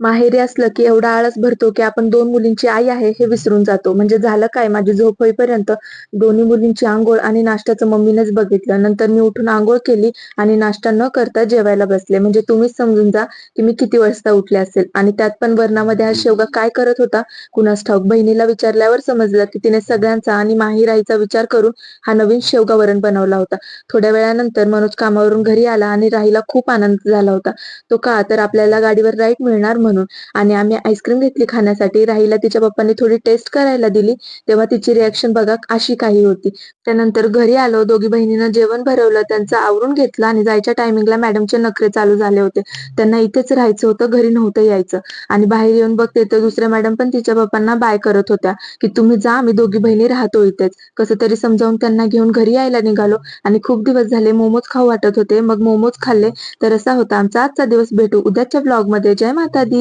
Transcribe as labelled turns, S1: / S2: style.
S1: माहेरी असलं की एवढा आळस भरतो की आपण दोन मुलींची आई आहे हे विसरून जातो. म्हणजे झालं काय? माझी झोप होईपर्यंत दोन्ही मुलींची आंघोळ आणि नाश्त्याचं मम्मीनेच बघितलं. नंतर मी उठून आंघोळ केली आणि नाश्ता न करता जेवायला बसले. म्हणजे तुम्हीच समजून जा की मी किती वाजता उठले असेल. आणि त्यात पण वरणामध्ये हा शेवगा काय करत होता? कुणास ठाऊक? बहिणीला विचारल्यावर समजलं की तिने सगळ्यांचा आणि माहीर आईचा विचार करून हा नवीन शेवगा वरण बनवला होता. थोड्या वेळानंतर मनोज कामावरून घरी आला आणि राहीला खूप आनंद झाला होता. तो का तर आपल्याला गाडीवर राईट मिळणार म्हणून. आणि आम्ही आईस्क्रीम घेतली खाण्यासाठी. राहीला तिच्या पप्पांनी थोडी टेस्ट करायला दिली. तेव्हा तिची रिॲक्शन बघा अशी काही होती. त्यानंतर घरी आलो. दोघी बहिणीनं जेवण भरवलं. त्यांचं आवरून घेतलं आणि जायच्या टायमिंगला मॅडमचे नखरे चालू झाले होते. त्यांना इथेच राहायचं होतं. घरी नव्हतं यायचं. आणि बाहेर येऊन बघते तर दुसऱ्या मॅडम पण तिच्या पप्पांना बाय करत होत्या. की तुम्ही जा आम्ही दोघी बहिणी राहतो इथेच. कसं तरी समजावून त्यांना घेऊन घरी यायला निघालो. आणि खूप दिवस झाले मोमोज खाऊ वाटत होते. मग मोमोज खाल्ले. तर असा होता आमचा आजचा दिवस. भेटू उद्याच्या ब्लॉगमध्ये. जय माता दी